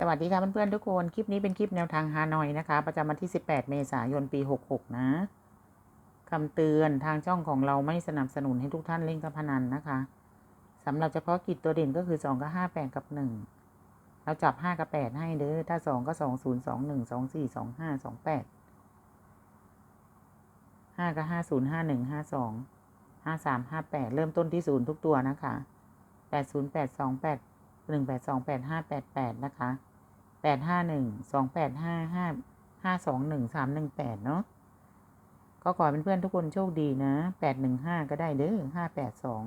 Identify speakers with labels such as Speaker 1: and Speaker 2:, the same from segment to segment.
Speaker 1: สวัสดีค่ะเพื่อนๆทุกคน คลิปนี้เป็นคลิปแนวทางฮานอยนะคะ ประจำวันที่ 18 เมษายนปี 66 นะคำเตือนทางช่องของเราไม่สนับสนุนให้ทุกท่านเล่นการพนันนะคะสำหรับเฉพาะกิจตัวเด่นก็คือ 2 กับ 5 8 กับ 1 เราจับ 5 กับ 8 ให้เด้อถ้า 2 ก็ 2 0 2 1 2 4 2 5 2 8 5ก็5 0 5 1 5 2 5 3 5 8 เริ่มต้นที่ 0 ทุกตัวนะคะ 8 0 8 2 8หนึ่งแปดสองแปดห้าแปดแปดนะคะ แปดห้าหนึ่งสองแปดห้าห้าห้าสองหนึ่งสามหนึ่งแปดเนาะก็ขอเป็นเพื่อนทุกคนโชคดีนะแปดหนึ่งห้าก็ได้เด้อห้าแปดสอง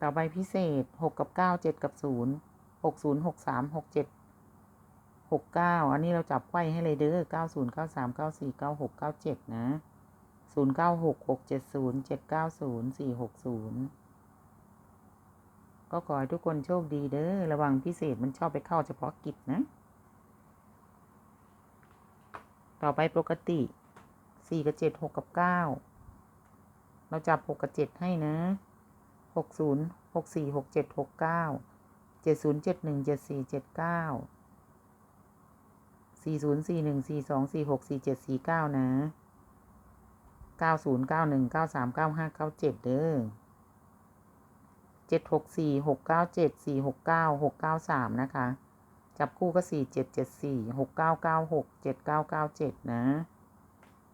Speaker 1: ต่อไปพิเศษหกกับเก้าเจ็ดกับศูนย์หกศูนย์หกสามหกเจ็ดหกเก้าอันนี้เราจับไขว้ให้เลยเด้อเก้าศูนย์เก้าสามเก้าสี่เก้าหกเก้าเจ็ดนะศูนย์เก้าหกหกเจ็ดศูนย์เจ็ดเก้าศูนย์สี่หกศูนย์ ก็ขอให้ทุกคนโชคดีเด้อ ระวังพิเศษมันชอบไปเข้าเฉพาะกิจนะ ต่อไปปกติสี่กับเจ็ดหกกับเก้าเราจับหกกับเจ็ดให้นะหกศูนย์หกสี่หกเจ็ดหกเก้าเจ็ดศูนย์เจ็ดหนึ่งเจ็ดสี่เจ็ดเก้าสี่ศูนย์สี่หนึ่งสี่สองสี่หกสี่เจ็ดสี่เก้านะเก้าศูนย์เก้าหนึ่งเก้าสามเก้าห้าเก้าเจ็ดเด้อ เจ็ดหกสี่หกเก้าเจ็ดสี่หกเก้าหกเก้าสามนะคะ จับคู่ก็สี่เจ็ดเจ็ดสี่หกเก้าเก้าหกเจ็ดเก้าเก้าเจ็ดนะ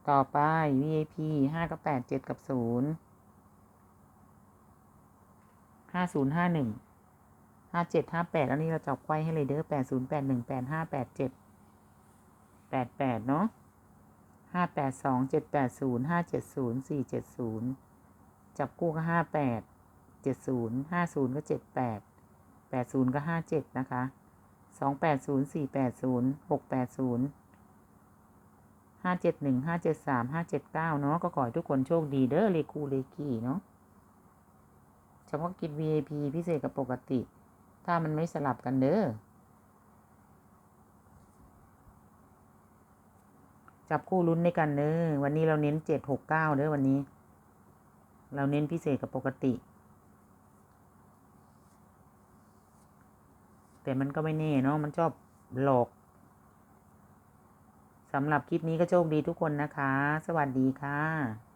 Speaker 1: ต่อไป VIP ห้ากับแปดเจ็ดกับศูนย์ห้าศูนย์ห้าหนึ่งห้าเจ็ดห้าแปดอันนี้เราจับไว้ให้เลยเด้อแปดศูนย์แปดหนึ่งแปดห้าแปดเจ็ดแปดแปดเนาะห้าแปดสองเจ็ดแปดศูนย์ห้าเจ็ดศูนย์สี่เจ็ดศูนย์จับคู่ก็ห้าแปด จ็ดศูนย์ห้าศูนย์ก็เจ็ดแปดแปดศูนย์ก็ห้าเจ็ดนะคะสองแปดศูนย์สี่แปดศูนย์หกแปดศูนย์ห้าเจ็ดหนึ่งห้าเจ็ดสามห้าเจ็ดเก้าเนาะก็ขอให้ทุกคนโชคดีเด้อเลคูเลกีเนาะเฉพาะกิจ VIP พิเศษกับปกติ ถ้ามันไม่สลับกันเด้อจับคู่ลุ้นในกันเด้อวันนี้เราเน้นเจ็ดหกเก้าเด้อวันนี้ เราเน้นพิเศษกับปกติ แต่มันก็ไม่แน่เนาะมันชอบหลอกสำหรับคลิปนี้ก็โชคดีทุกคนนะคะ สวัสดีค่ะ